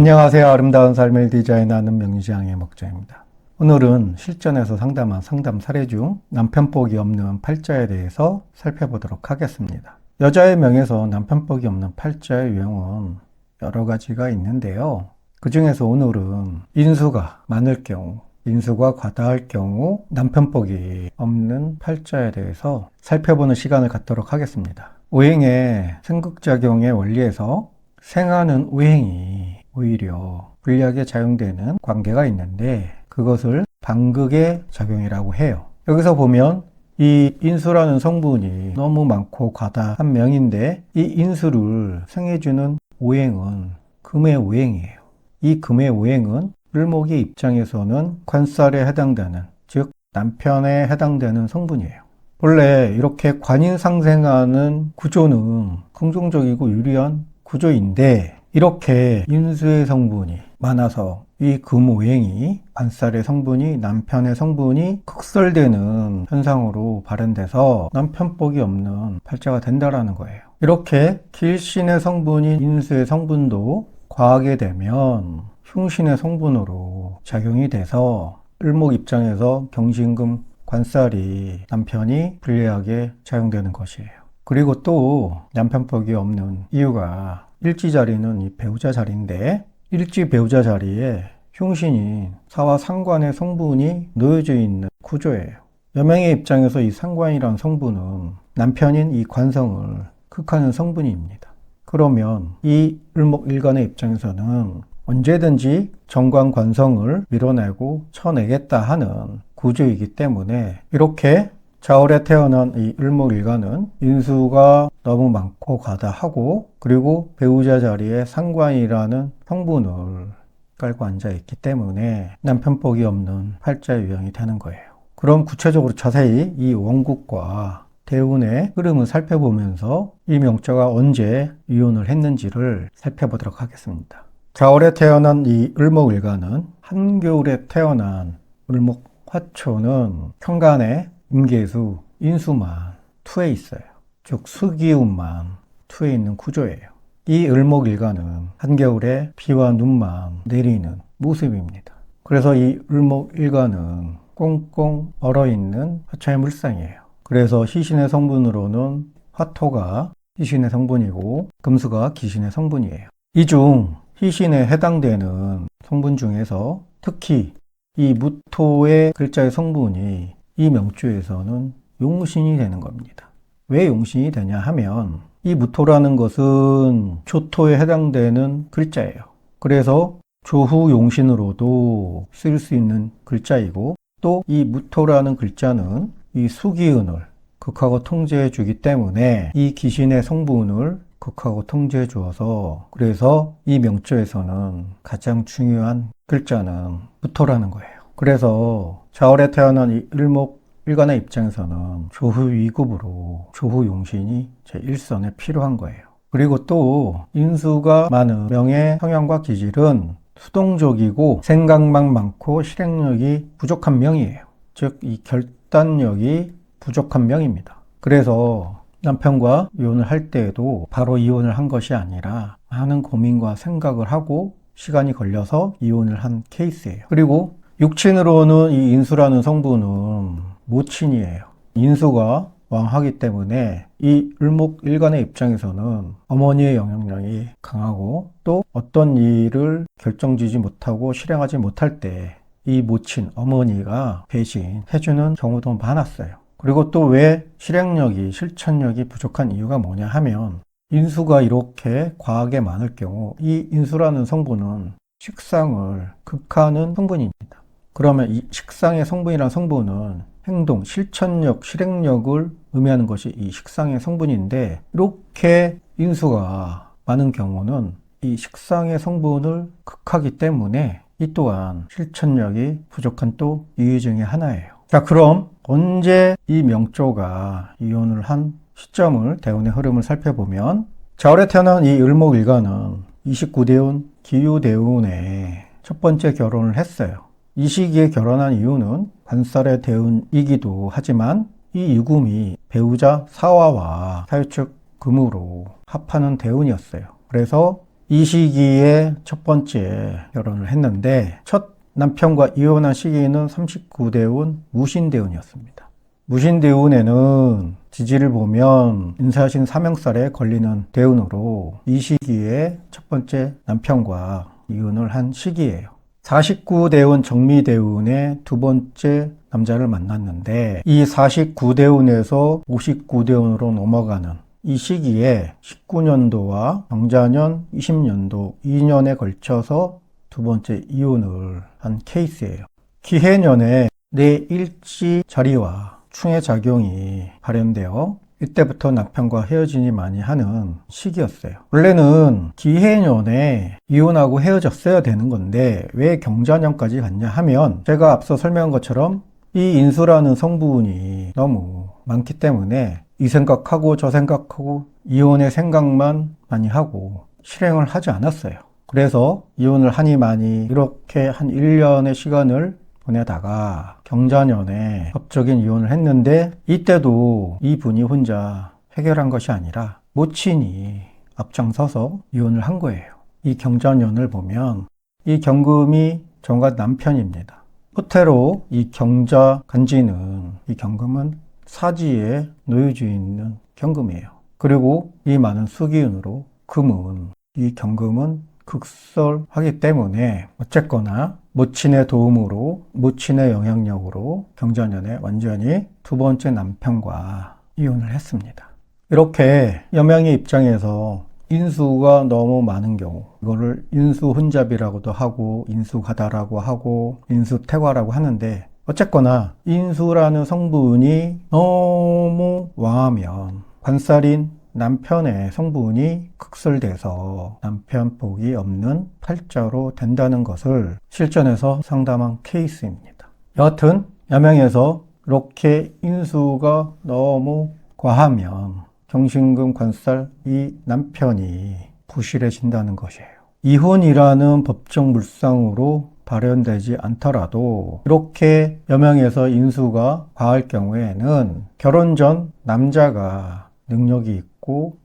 안녕하세요. 아름다운 삶을 디자인하는 명리지향의 목자입니다. 오늘은 실전에서 상담한 상담 사례 중 남편복이 없는 팔자에 대해서 살펴보도록 하겠습니다. 여자의 명에서 남편복이 없는 팔자의 유형은 여러 가지가 있는데요. 그 중에서 오늘은 인수가 많을 경우, 인수가 과다할 경우 남편복이 없는 팔자에 대해서 살펴보는 시간을 갖도록 하겠습니다. 오행의 생극작용의 원리에서 생하는 오행이 오히려 불리하게 작용되는 관계가 있는데 그것을 방극의 작용이라고 해요. 여기서 보면 이 인수라는 성분이 너무 많고 과다한 명인데 이 인수를 생해주는 오행은 금의 오행이에요. 이 금의 오행은 을목의 입장에서는 관살에 해당되는 즉 남편에 해당되는 성분이에요. 원래 이렇게 관인 상생하는 구조는 긍정적이고 유리한 구조인데 이렇게 인수의 성분이 많아서 이 금오행이 관살의 성분이 남편의 성분이 극설되는 현상으로 발현돼서 남편복이 없는 팔자가 된다라는 거예요. 이렇게 길신의 성분인 인수의 성분도 과하게 되면 흉신의 성분으로 작용이 돼서 을목 입장에서 경신금 관살이 남편이 불리하게 작용되는 것이에요. 그리고 또 남편복이 없는 이유가 일지 자리는 이 배우자 자리인데 일지 배우자 자리에 흉신인 사와 상관의 성분이 놓여져 있는 구조예요. 여명의 입장에서 이 상관이란 성분은 남편인 이 관성을 극하는 성분입니다. 그러면 이 을목일간의 입장에서는 언제든지 정관 관성을 밀어내고 쳐내겠다 하는 구조이기 때문에 이렇게 자월에 태어난 이 을목일간은 인수가 너무 많고 과다하고 그리고 배우자 자리에 상관이라는 성분을 깔고 앉아 있기 때문에 남편복이 없는 팔자의 유형이 되는 거예요. 그럼 구체적으로 자세히 이 원국과 대운의 흐름을 살펴보면서 이 명자가 언제 이혼을 했는지를 살펴보도록 하겠습니다. 자월에 태어난 이 을목일간은 한겨울에 태어난 을목 화초는 현간에 임계수, 인수만 투에 있어요. 즉 수기운만 투에 있는 구조예요. 이 을목일간은 한겨울에 비와 눈만 내리는 모습입니다. 그래서 이 을목일간은 꽁꽁 얼어있는 화차의 물상이에요. 그래서 희신의 성분으로는 화토가 희신의 성분이고 금수가 기신의 성분이에요. 이 중 희신에 해당되는 성분 중에서 특히 이 무토의 글자의 성분이 이 명주에서는 용신이 되는 겁니다. 왜 용신이 되냐 하면 이 무토라는 것은 조토에 해당되는 글자예요. 그래서 조후 용신으로도 쓸 수 있는 글자이고 또 이 무토라는 글자는 이 수기운을 극하고 통제해 주기 때문에 이 기신의 성분을 극하고 통제해 주어서 그래서 이 명조에서는 가장 중요한 글자는 무토라는 거예요. 그래서 자월에 태어난 이 을목 일간의 입장에서는 조후 위급으로 조후 용신이 제1선에 필요한 거예요. 그리고 또 인수가 많은 명의 성향과 기질은 수동적이고 생각만 많고 실행력이 부족한 명이에요. 즉 이 결단력이 부족한 명입니다. 그래서 남편과 이혼을 할 때에도 바로 이혼을 한 것이 아니라 많은 고민과 생각을 하고 시간이 걸려서 이혼을 한 케이스예요. 그리고 육친으로는 이 인수라는 성분은 모친이에요. 인수가 왕하기 때문에 이 을목 일간의 입장에서는 어머니의 영향력이 강하고 또 어떤 일을 결정지지 못하고 실행하지 못할 때 이 모친 어머니가 대신 해주는 경우도 많았어요. 그리고 또 왜 실행력이 실천력이 부족한 이유가 뭐냐 하면 인수가 이렇게 과하게 많을 경우 이 인수라는 성분은 식상을 극하는 성분입니다. 그러면 이 식상의 성분이란 성분은 행동, 실천력, 실행력을 의미하는 것이 이 식상의 성분인데 이렇게 인수가 많은 경우는 이 식상의 성분을 극하기 때문에 이 또한 실천력이 부족한 또 이유 중의 하나예요. 자, 그럼 언제 이 명조가 이혼을 한 시점을 대운의 흐름을 살펴보면 자월에 태어난 이 을목일가는 29대운 기유대운에 첫 번째 결혼을 했어요. 이 시기에 결혼한 이유는 관살의 대운이기도 하지만 이 유금이 배우자 사화와 사유축 금으로 합하는 대운이었어요. 그래서 이 시기에 첫 번째 결혼을 했는데 첫 남편과 이혼한 시기는 39대운 무신대운이었습니다. 무신대운에는 지지를 보면 인사신 사명살에 걸리는 대운으로 이 시기에 첫 번째 남편과 이혼을 한 시기예요. 49대운 정미대운의 두 번째 남자를 만났는데 이 49대운에서 59대운으로 넘어가는 이 시기에 19년도와 경자년 20년도 2년에 걸쳐서 두 번째 이혼을 한 케이스예요. 기해년에 내 일지 자리와 충의 작용이 발현되어 이때부터 남편과 헤어지니 많이 하는 시기였어요. 원래는 기해년에 이혼하고 헤어졌어야 되는 건데 왜 경자년까지 갔냐 하면 제가 앞서 설명한 것처럼 이 인수라는 성분이 너무 많기 때문에 이 생각하고 저 생각하고 이혼의 생각만 많이 하고 실행을 하지 않았어요. 그래서 이혼을 하니 많이 이렇게 한 1년의 시간을 보내다가 경자년에 법적인 이혼을 했는데 이때도 이분이 혼자 해결한 것이 아니라 모친이 앞장서서 이혼을 한 거예요. 이 경자년을 보면 이 경금이 정가 남편입니다. 호태로 이 경자 간지는 이 경금은 사지에 놓여져 있는 경금이에요. 그리고 이 많은 수기운으로 금은 이 경금은 극설하기 때문에 어쨌거나 모친의 도움으로 모친의 영향력으로 경자년에 완전히 두 번째 남편과 이혼을 했습니다. 이렇게 여명의 입장에서 인수가 너무 많은 경우 이거를 인수 혼잡이라고도 하고 인수가다라고 하고 인수태과라고 하는데 어쨌거나 인수라는 성분이 너무 왕하면 관살인 남편의 성분이 극설돼서 남편 복이 없는 팔자로 된다는 것을 실전에서 상담한 케이스입니다. 여하튼 여명에서 이렇게 인수가 너무 과하면 경신금 관살 이 남편이 부실해진다는 것이에요. 이혼이라는 법적 물상으로 발현되지 않더라도 이렇게 여명에서 인수가 과할 경우에는 결혼 전 남자가 능력이 있고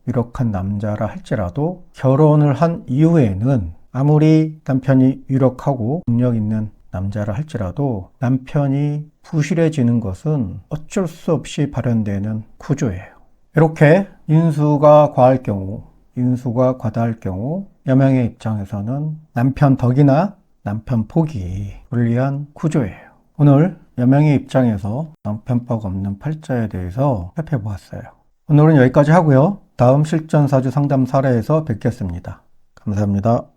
유력한 남자라 할지라도 결혼을 한 이후에는 아무리 남편이 유력하고 능력 있는 남자라 할지라도 남편이 부실해지는 것은 어쩔 수 없이 발현되는 구조예요. 이렇게 인수가 과할 경우, 인수가 과다할 경우 여명의 입장에서는 남편 덕이나 남편 복이 불리한 구조예요. 오늘 여명의 입장에서 남편복 없는 팔자에 대해서 살펴보았어요. 오늘은 여기까지 하고요. 다음 실전사주 상담 사례에서 뵙겠습니다. 감사합니다.